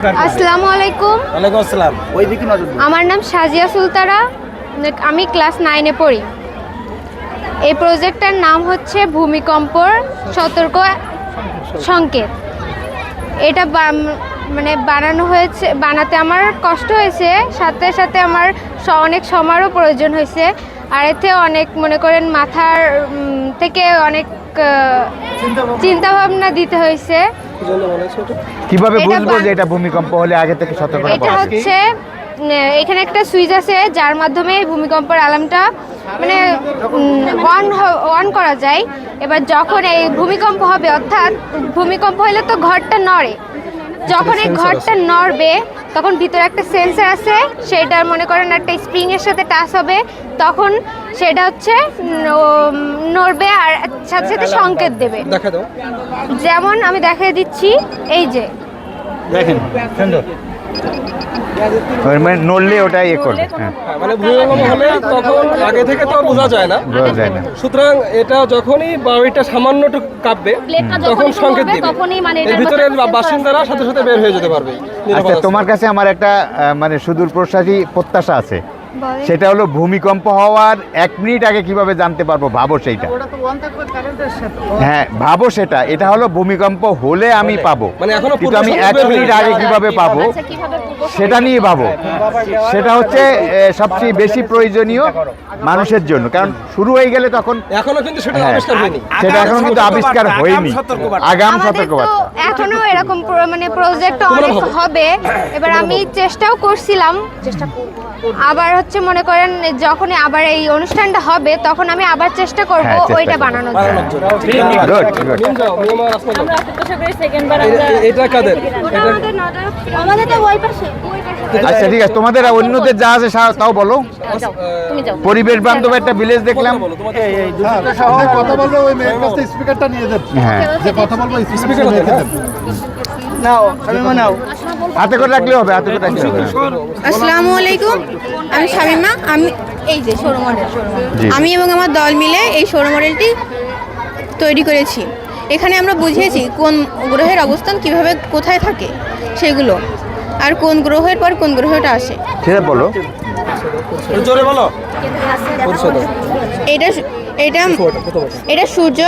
আসসালামু আলাইকুম। ওয়ালাইকুম আসসালাম। ওই দিকে নজর আমার নাম সাজিয়া সুলতারা। আমি ক্লাস নাইনে পড়ি। এই প্রজেক্টটার নাম হচ্ছে ভূমিকম্পর সতর্ক সংকেত। এটা মানে বানানো হয়েছে বানাতে আমার কষ্ট হয়েছে। সাথে সাথে আমার অনেক সময়েরও প্রয়োজন হয়েছে। আর এতে অনেক মনে করেন মাথার থেকে অনেক চিন্তাভাবনা দিতে হয়েছে। কীভাবে এটা বুঝব যে এটা ভূমিকম্প হলে আগে থেকে সতর্কতা এটা হচ্ছে এখানে একটা সুইচ আছে যার মাধ্যমে ভূমিকম্পের অ্যালার্মটা মানে অন অন করা যায়। এবার যখন এই ভূমিকম্প হবে অর্থাৎ ভূমিকম্প হলে তো ঘরটা নড়ে। যখন এই ঘরটা নড়বে তখন ভিতরে একটা সেন্সর আছে সেটার মনে করেন একটা স্প্রিং এর সাথে টাচ হবে তখন সেটা হচ্ছে নড়বে আর সাথে সাথে সংকেত দেবে। দেখা দাও। যেমন আমি দেখিয়ে দিচ্ছি এই যে। দেখেন সুন্দর। মানে নড়লে ওটা ইয়ে করবে হ্যাঁ। হ্যাঁ, মানে ভূমিকম্প হলে তখন আগে থেকে তো বোঝা যায় না। বোঝা যায় না। সুতরাং এটা যখনই বাড়িটা সামান্য একটু কাঁপবে তখন যখন সংকেত দিবে। তখনই মানে এর এটার ভিতরে বাসিন্দারা সাথে সাথে বের হয়ে যেতে পারবে আচ্ছা তোমার কাছে আমার একটা মানে সুদূর প্রসারী প্রত্যাশা আছে। সেটা হলো ভূমিকম্প হওয়ার এক মিনিট আগে কীভাবে জানতে পারব? ভাবো সেইটা হ্যাঁ ভাবো সেটা। এটা হলো ভূমিকম্প হলে আমি পাবো। মানে কিন্তু আমি এক মিনিট আগে কীভাবে পাবো? আচ্ছা, সেটা নিয়ে ভাবো। সেটা হচ্ছে সবচেয়ে বেশি প্রয়োজনীয় মানুষের জন্য। কারণ শুরু হয়ে গেলে তখন এখনও কিন্তু সেটা হ্যাঁ। সেটা এখনও কিন্তু আবিষ্কার হয়নি। আগাম সতর্কবার্তা। এখনও এরকম মানে প্রজেক্ট অনেক হবে। এবার আমি চেষ্টাও করছিলাম। চেষ্টা আবার হচ্ছে মনে করেন যখনই আবার এই অনুষ্ঠানটা হবে তখন আমি আবার চেষ্টা করব হ্যাঁ, চেষ্টা ওইটা করব। বানানোর জন্য। গুড গুড আর এটা আমাদের তো ওই পাশে আচ্ছা ঠিক আছে। তোমাদের অন্যদের যা আছে সা- তাও বলো। তুমি পরিবেশ বান্ধব একটা ভিলেজ দেখলাম। বলো তোমাদের কথা বলবে ওই মেয়ের কাছ স্পিকারটা নিয়ে দেন হ্যাঁ। যে কথা বলব স্পিকার রেখে দেন হাতে করে রাখলে হবে হাতে করে রাখলে হবে। আসসালামু আলাইকুম। আমি শামিমা আমি এই যে সৌর মডেল আমি এবং আমার দল মিলে এই সৌর মডেলটি তৈরি করেছি। এখানে আমরা বুঝিয়েছি কোন গ্রহের অবস্থান কীভাবে কোথায় থাকে সেগুলো। আর কোন গ্রহের পর কোন গ্রহটা আসে। সেটা বলো। জোরে বলো। এটা এটা। এটা সূর্য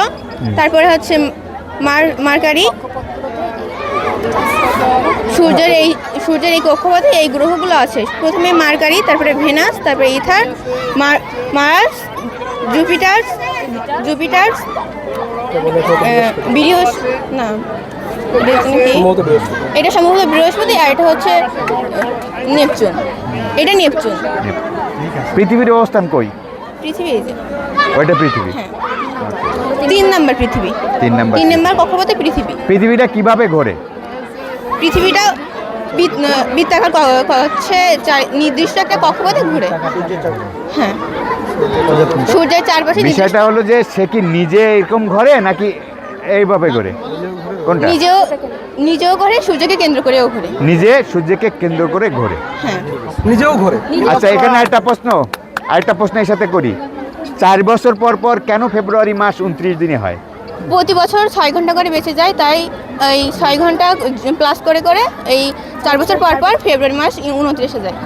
তারপরে হচ্ছে মার মার্কারি সূর্যের এই সূর্যের এই কক্ষপথে এই গ্রহগুলো আছে। প্রথমে মার্কারি তারপরে ভেনাস তারপরে ইথার মার মার্স জুপিটার জুপিটার বৃহস না এটা সম্ভবত বৃহস্পতি। আর এটা হচ্ছে নেপচুন। এটা নেপচুন। পৃথিবীর অবস্থান কই? পৃথিবী এই যে। ওইটা পৃথিবী? হ্যাঁ। তিন নাম্বার পৃথিবী। তিন নাম্বার তিন নাম্বার কক্ষপথে পৃথিবী। পৃথিবীটা কীভাবে ঘোরে? পৃথিবীটা বৃত- বৃত্তাকার হচ্ছে নির্দিষ্ট একটা কক্ষপথে ঘুরে। হ্যাঁ। সূর্যের চারপাশে বিষয়টা হলো যে সে কি নিজে এরকম ঘরে নাকি এইভাবে ঘোরে? কোনটা? নিজেও নিজেও ঘরে সূর্যকে কেন্দ্র করেও ঘুরে। নিজে সূর্যকে কেন্দ্র করে ঘোরে। হ্যাঁ। নিজেও ঘরে। আচ্ছা এখানে একটা প্রশ্ন। আরেকটা প্রশ্ন এর সাথে করি। চার বছর পর পর কেন ফেব্রুয়ারি মাস উনত্রিশ দিনে হয়? প্রতি বছর ছয় ঘণ্টা করে বেঁচে যায় তাই এই ছয় ঘণ্টা প্লাস করে করে এই চার বছর পর পর ফেব্রুয়ারি মাস উনত্রিশে যায়।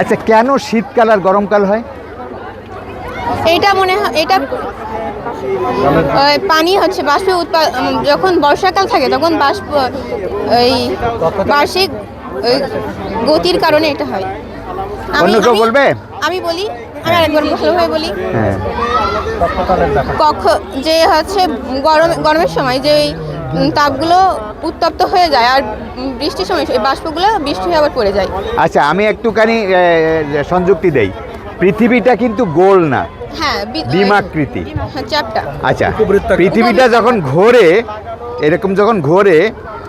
আচ্ছা কেন শীতকাল আর গরমকাল হয়? এইটা মনে হয় এটা পানি হচ্ছে বাষ্প উৎপাদন যখন বর্ষাকাল থাকে তখন বাষ্প এই বার্ষিক ওই গতির কারণে এটা হয়। অন্য কেউ আমি- বলবে? আমি বলি আমি আরেকবার ভালোভাবে বলি। হ্যাঁ। কক্ষ যে হচ্ছে গরম গরমের সময় যে তাপগুলো উত্তপ্ত হয়ে যায় আর বৃষ্টির সময় এই বাষ্পগুলো বৃষ্টি হয়ে আবার পড়ে যায়। আচ্ছা আমি একটুখানি সংযুক্তি দেই। পৃথিবীটা কিন্তু গোল না। হ্যাঁ ডিমাকৃতি হ্যাঁ আচ্ছা পৃথিবীটা যখন ঘোরে এরকম যখন ঘোরে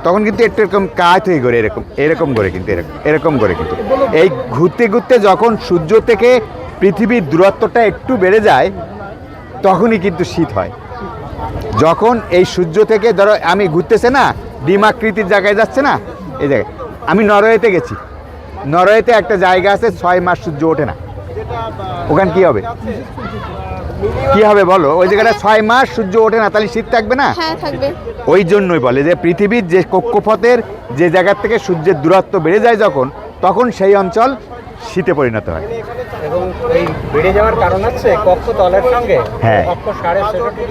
তখন কিন্তু একটু এরকম কাত হয়ে ঘোরে এরকম এরকম ঘোরে কিন্তু এরকম এরকম ঘোরে কিন্তু। এই ঘুরতে ঘুরতে যখন সূর্য থেকে পৃথিবীর দূরত্বটা একটু বেড়ে যায় তখনই কিন্তু শীত হয়। যখন এই সূর্য থেকে ধরো আমি ঘুরতেছে না ডিমাকৃতির জায়গায় যাচ্ছে না এই জায়গায়। আমি নরওয়েতে গেছি। নরওয়েতে একটা জায়গা আছে ছয় মাস সূর্য ওঠে না। ওখানে কি হবে? কি হবে বলো? ওই জায়গাটা ছয় মাস সূর্য ওঠে না তাহলে শীত থাকবে না? হ্যাঁ ওই জন্যই বলে যে পৃথিবীর যে কক্ষপথের যে জায়গার থেকে সূর্যের দূরত্ব বেড়ে যায় যখন তখন সেই অঞ্চল শীতে পরিণত হয়। এবং এই বেড়ে যাওয়ার কারণ হচ্ছে কক্ষ তলের সঙ্গে হ্যাঁ। কক্ষ সাড়ে ছেষট্টি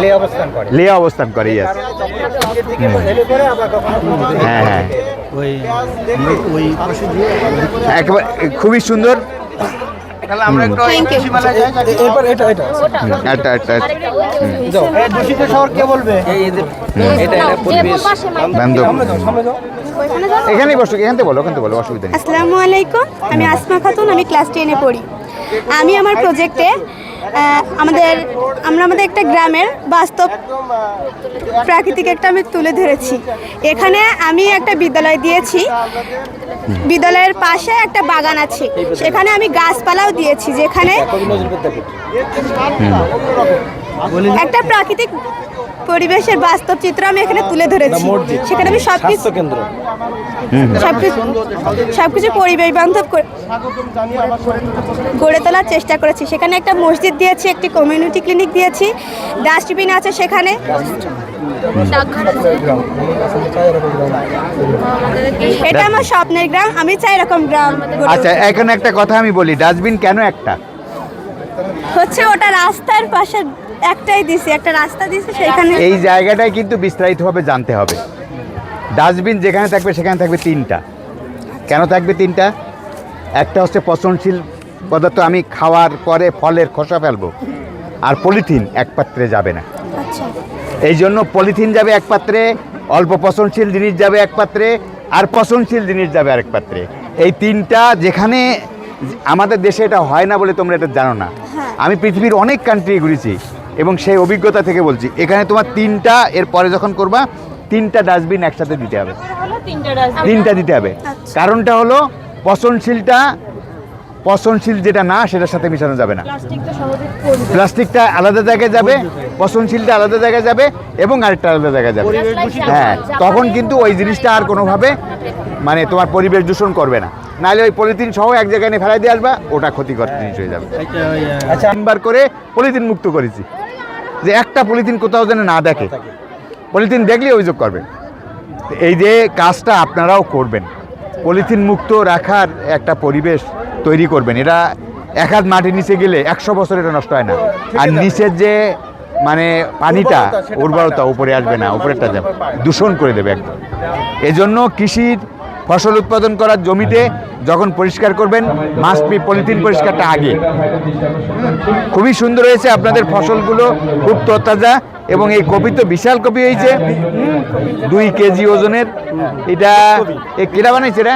লে অবস্থান করে। লে অবস্থান করে ইয়াস দিকে হ্যাঁ। হ্যাঁ ওই ওই একবার খুবই সুন্দর। থ্যাংক যাই এরপর এটা এটা। একটা একটা দূষিত শহর কে বলবে? এই এই এটা এটা পরিবেশ বান্ধব সামনে যাও এখানেই বসো এখান থেকে বলো ওখান থেকে বলো অসুবিধা নেই। আসসালামু আলাইকুম। আমি আসমা খাতুন আমি ক্লাস টেনে পড়ি। আমি আমার প্রজেক্টে আমাদের আমরা আমাদের একটা গ্রামের বাস্তব প্রাকৃতিক একটা আমি তুলে ধরেছি। এখানে আমি একটা বিদ্যালয় দিয়েছি। বিদ্যালয়ের পাশে একটা বাগান আছে। সেখানে আমি গাছপালাও দিয়েছি যেখানে একটা প্রাকৃতিক পরিবেশের বাস্তব চিত্র আমি এখানে তুলে ধরেছি। সেখানে আমি সব কিছু স্বাস্থ্য কেন্দ্র সবকিছু সবকিছু পরিবেশ বান্ধব করে গড়ে তোলার চেষ্টা করেছি। সেখানে একটা মসজিদ দিয়েছি একটি কমিউনিটি ক্লিনিক দিয়েছি। ডাস্টবিন আছে সেখানে। এটা আমার স্বপ্নের গ্রাম আমি চাই এরকম গ্রাম আচ্ছা এখন একটা কথা আমি বলি ডাস্টবিন কেন একটা? হচ্ছে ওটা রাস্তার পাশে একটাই দিছি একটা রাস্তা দিছি সেখানে এই জায়গাটায় কিন্তু বিস্তারিতভাবে জানতে হবে। ডাস্টবিন যেখানে থাকবে সেখানে থাকবে তিনটা। কেন থাকবে তিনটা? একটা হচ্ছে পচনশীল পদার্থ আমি খাওয়ার পরে ফলের খোসা ফেলব। আর পলিথিন এক পাত্রে যাবে না। আচ্ছা। এই জন্য পলিথিন যাবে এক পাত্রে অল্প পচনশীল জিনিস যাবে এক পাত্রে আর পচনশীল জিনিস যাবে আরেক পাত্রে। এই তিনটা যেখানে আমাদের দেশে এটা হয় না বলে তোমরা এটা জানো না। আমি পৃথিবীর অনেক কান্ট্রি ঘুরেছি। এবং সেই অভিজ্ঞতা থেকে বলছি। এখানে তোমার তিনটা এর পরে যখন করবা তিনটা ডাস্টবিন একসাথে দিতে হবে। তিনটা দিতে হবে। কারণটা হলো পচনশীলটা পচনশীল যেটা না সেটার সাথে মেশানো যাবে না। প্লাস্টিকটা আলাদা জায়গায় যাবে পচনশীলটা আলাদা জায়গায় যাবে এবং আরেকটা আলাদা জায়গায় যাবে। হ্যাঁ তখন কিন্তু ওই জিনিসটা আর কোনোভাবে মানে তোমার পরিবেশ দূষণ করবে না। নাহলে ওই পলিথিন সহ এক জায়গায় নিয়ে ফেলাই দিয়ে আসবা ওটা ক্ষতিকর জিনিস হয়ে যাবে। আচ্ছা তিনবার করে পলিথিন মুক্ত করেছি। যে একটা পলিথিন কোথাও যেন না দেখে। পলিথিন দেখলে অভিযোগ করবে। এই যে কাজটা আপনারাও করবেন। পলিথিন মুক্ত রাখার একটা পরিবেশ তৈরি করবেন। এটা এক হাত মাটির নিচে গেলে একশো বছর এটা নষ্ট হয় না। আর নিচের যে মানে পানিটা উর্বরতা উপরে আসবে না উপরেরটা যাবে। দূষণ করে দেবে একদম। এজন্য কৃষির ফসল উৎপাদন করার জমিতে যখন পরিষ্কার করবেন মাস্ট বি পলিথিন পরিষ্কারটা আগে। খুবই সুন্দর হয়েছে আপনাদের ফসলগুলো খুব তরতাজা এবং এই কপি তো বিশাল কপি হয়েছে। দুই কেজি ওজনের। এটা এ কেটা বানাইছে রে?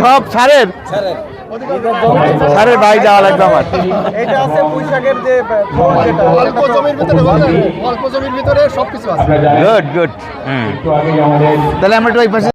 সব সারের? সারের বাই যাওয়া লাগবে আমার। এটা আছে পুঁইশাকের যে যেটা। অল্প জমির ভিতরে বুঝলেন? অল্প জমির ভিতরে সবকিছু আছে। গুড গুড তাহলে আমরা একটু ওই পাশে